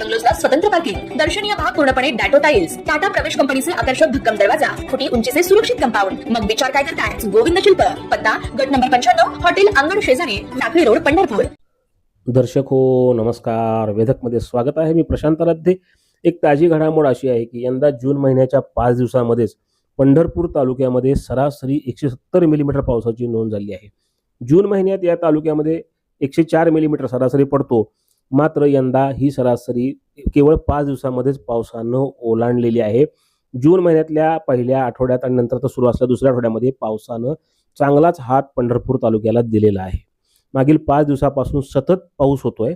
बंगलोजला स्वतंत्र पार्किंग दर्शनीय भाग पूर्णपणे डॅटो टाइल्स टाटा प्रवेश कंपनीचे आकर्षक भक्कम दरवाजा खोटी उंचीचे सुरक्षित कंपाऊंड. मग विचार काय करताय? गोविंद शिल्प पत्ता गट नंबर पंच्याण्णव हॉटेल अंगण शेजारी टाकळी रोड पंढरपूर. दर्शक हो नमस्कार. वेधकमध्ये स्वागत आहे मी प्रशांत राध्ये एक ताजी घडामोड अशी आहे की यंदा जून महिन्याच्या पाच दिवसामध्येच पंढरपूर तालुक्यामध्ये सरासरी एकशे सत्तर मिलीमीटर पावसाची नोंद झाली आहे. जून महिन्यात या तालुक्यामध्ये एकशे चार मिलीमीटर सरासरी पडतो. मात्र यंदा ही सरासरी केवळ पाच दिवसामध्येच पावसानं ओलांडलेली आहे. जून महिन्यातल्या पहिल्या आठवड्यात आणि नंतर तर सुरू असल्या दुसऱ्या आठवड्यामध्ये पावसानं चांगलाच हात पंढरपूर तालुक्याला दिलेला आहे. मागील पाच दिवसापासून सतत पाऊस होतोय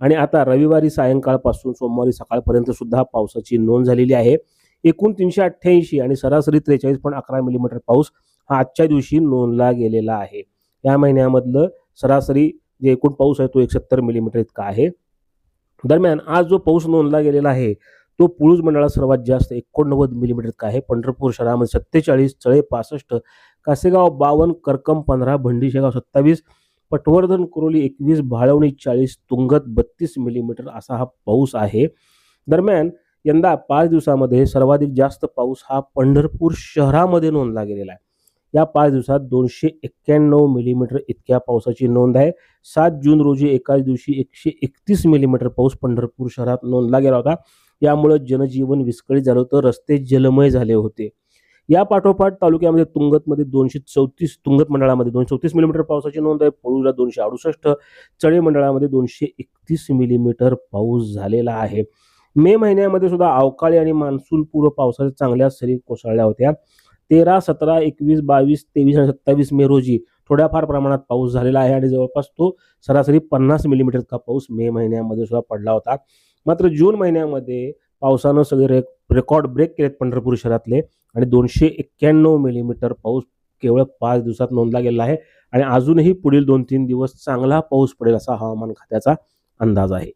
आणि आता रविवारी सायंकाळपासून सोमवारी सकाळपर्यंत सुद्धा पावसाची नोंद झालेली आहे. एकूण तीनशे अठ्ठ्याऐंशी आणि सरासरी त्रेचाळीस पॉईंट अकरा मिलीमीटर पाऊस हा आजच्या दिवशी नोंदला गेलेला आहे. या महिन्यामधलं सरासरी जे एकूण पाऊस आहे तो एक सत्तर मिलीमीटर इतका आहे. दरम्यान आज जो पाऊस नोंदला गेलेला आहे तो पुळूज मंडळात सर्वात जास्त एकोणनव्वद मिलीमीटर इतका आहे. पंढरपूर शहरामध्ये सत्तेचाळीस चळे पासष्ट कासेगाव बावन्न करकम पंधरा भंडीशेगाव सत्तावीस पटवर्धन कुरोली एकवीस भाळवणी चाळीस तुंगत बत्तीस मिलीमीटर असा हा पाऊस आहे. दरम्यान यंदा पाच दिवसामध्ये सर्वाधिक जास्त पाऊस हा पंढरपूर शहरामध्ये नोंदला गेलेला आहे. या पाच दिवसात दोनशे एक्क्याण्णव मिलीमीटर इतक्या पावसाची नोंद आहे. सात जून रोजी एकाच दिवशी एकशे एकतीस मिलीमीटर पाऊस पंढरपूर शहरात नोंदला गेला होता. यामुळं जनजीवन विस्कळीत झालं होतं. रस्ते जलमय झाले होते. या पाठोपाठ तालुक्यामध्ये तुंगतमध्ये दोनशे चौतीस तुंगत मंडळामध्ये दोनशे चौतीस मिलीमीटर पावसाची नोंद आहे. पळूला दोनशे अडुसष्ट चळे मंडळामध्ये दोनशे एकतीस मिलीमीटर पाऊस झालेला आहे. मे महिन्यामध्ये सुद्धा अवकाळी आणि मान्सून पूर्व पावसाच्या चांगल्या सरी कोसळल्या होत्या. तेरा सतरा एकवीस बावीस तेवीस आणि सत्तावीस मे रोजी थोड्याफार प्रमाणात पाऊस झालेला आहे आणि जवळपास तो सरासरी पन्नास मिलीमीटर पाऊस मे महिन्यामध्ये सुद्धा पडला होता. मात्र जून महिन्यामध्ये पावसानं सगळे रे रेकॉर्ड ब्रेक केलेत पंढरपूर शहरातले आणि दोनशे एक्क्याण्णव मिलीमीटर पाऊस केवळ पाच दिवसात नोंदला गेला आहे आणि अजूनही पुढील दोन तीन दिवस चांगला पाऊस पडेल असा हवामान खात्याचा अंदाज आहे.